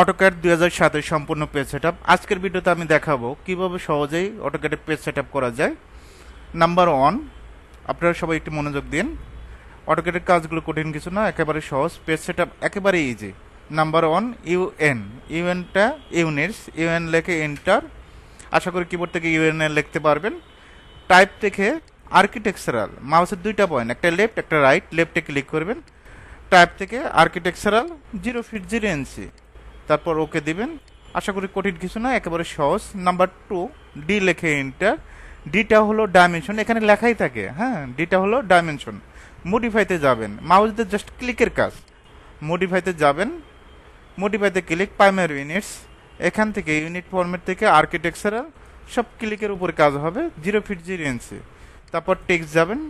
AutoCAD দুই হাজার সাতের সম্পূর্ণ পেজ সেট আজকের ভিডিওতে আমি দেখাবো কীভাবে সহজেই অটোক্যাডে পেজ সেট করা যায়। নাম্বার ওয়ান আপনারা সবাই একটু মনোযোগ দিন। অটোক্যাডের কাজগুলো কঠিন কিছু না, একেবারে সহজ। পেজ সেট একেবারে ইজি নাম্বার ওয়ান ইউএন ইউএনটা ইউনিটস ইউএন লেখে এন্টার আশা করি কিবোর্ড থেকে ইউএন লিখতে পারবেন। টাইপ থেকে আর্কিটেকচারাল মাউসের দুইটা পয়েন্ট একটা লেফট একটা রাইট লেফটে ক্লিক করবেন। টাইপ থেকে architectural zero feet zero inch তারপর ওকে দিবেন। আশা করি কঠিন কিছু না, একেবারে সহজ। নাম্বার টু ডি লেখে এন্টার ডিটা হলো ডাইমেনশন এখানে লেখাই থাকে হ্যাঁ ডিটা হলো ডাইমেনশন মডিফাইতে যাবেন। মাউস দিয়ে জাস্ট ক্লিকের কাজ। মডিফাইতে যাবেন। মডিফাইতে ক্লিক প্রাইমারি ইউনিটস এখান থেকে ইউনিট ফর্মেট থেকে আর্কিটেকচারাল সব ক্লিকের উপরে কাজ হবে জিরো ফিট জিরো ইঞ্চি তারপর টেক্সট যাবেন।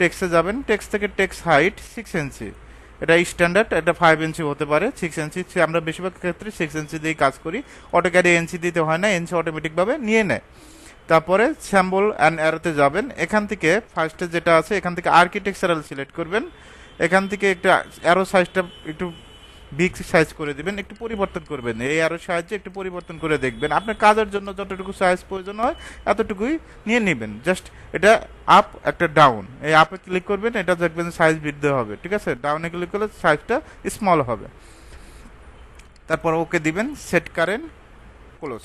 টেক্সটে যাবেন। টেক্সট থেকে টেক্সট হাইট সিক্স ইঞ্চি এটা স্ট্যান্ডার্ড এটা ফাইভ ইঞ্চি হতে পারে সিক্স ইঞ্চি আমরা বেশিরভাগ ক্ষেত্রে সিক্স ইঞ্চি দিয়েই কাজ করি। অটোক্যাডে এনসি দিতে হয় না এনসি অটোমেটিকভাবে নিয়ে নেয়। তারপরে স্যাম্বল অ্যান্ড অ্যারোতে যাবেন। এখান থেকে ফার্স্টে যেটা আছে, এখান থেকে আর্কিটেকচারাল সিলেক্ট করবেন। এখান থেকে একটা অ্যারো সাইজটা একটু বিগ সাইজ করে দিবেন, একটু পরিবর্তন করবেন। এই আরও সাহায্যে একটু পরিবর্তন করে দেখবেন। আপনার কাজের জন্য যতটুকু সাইজ প্রয়োজন হয়, এতটুকুই নিয়ে নেবেন। জাস্ট এটা আপ একটা ডাউন এই আপে ক্লিক করবেন, এটা দেখবেন সাইজ বৃদ্ধি হবে, ঠিক আছে? ডাউনে ক্লিক করলে সাইজটা স্মল হবে। তারপর ওকে দিবেন set current close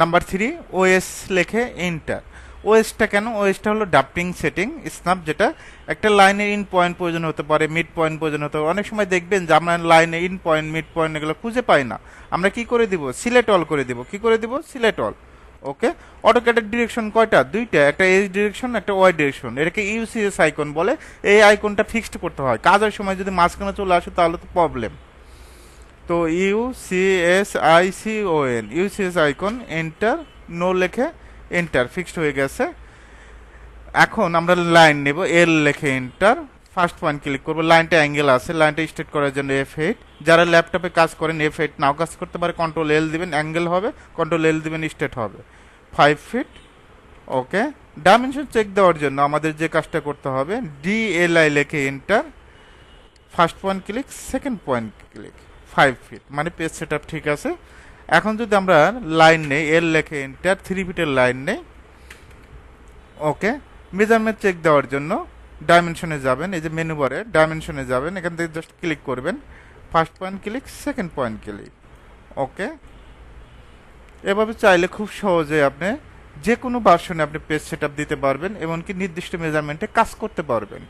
number three OS লেখে এন্টার ওএসটা কেন? ওএসটা হলো ডাপটিং সেটিং স্ন্যাপ যেটা একটা লাইনের ইন পয়েন্ট প্রয়োজন হতে পারে মিড পয়েন্ট প্রয়োজন হতে পারে। অনেক সময় দেখবেন যে আমরা লাইনে ইন পয়েন্ট মিড পয়েন্ট এগুলো খুঁজে পাই না। আমরা কি করে দিব? সিলেক্ট অল করে দিব। কি করে দিব? সিলেক্ট অল ওকে অটোক্যাটের ডিরেকশন কয়টা? দুইটা। একটা এস ডিরেকশন একটা ওয়াই ডিরেকশন এটাকে ইউসিএস আইকন বলে। এই আইকনটা ফিক্সড করতে হয়। কাজের সময় যদি মাঝখানে চলে আসে, তাহলে তো প্রবলেম তো U C S I C O N UCS icon enter no লেখে এন্টার ফিক্সড হয়ে গেছে। এখন আমরা লাইন নেব এল লেখে এন্টার ফার্স্ট পয়েন্ট ক্লিক করব লাইনটা অ্যাঙ্গেল আছে লাইনটা স্ট্রেট করার জন্য এফ এইট যারা ল্যাপটপে কাজ করেন এফ এইট নাও কাজ করতে পারে কন্ট্রোল এল দিবেন অ্যাঙ্গেল হবে কন্ট্রোল এল দিবেন স্ট্রেট হবে। Five feet okay dimension check দেওয়ার জন্য আমাদের যে কাজটা করতে হবে ডি এল আই লেখে enter first point click second point click five feet মানে পেজ সেট ঠিক আছে। এখন যদি আমরা লাইন নেই এল লেখে এন্টার থ্রি ফিটের লাইন নেই ওকে মেজারমেন্ট চেক দেওয়ার জন্য ডাইমেনশনে যাবেন, এই যে মেনু বারে ডাইমেনশনে যাবেন, এখান থেকে জাস্ট ক্লিক করবেন first point click second point click okay এভাবে চাইলে খুব সহজে আপনি যে কোনো বার্সনে আপনি পেজ সেট দিতে পারবেন, এমনকি নির্দিষ্ট মেজারমেন্টে কাজ করতে পারবেন।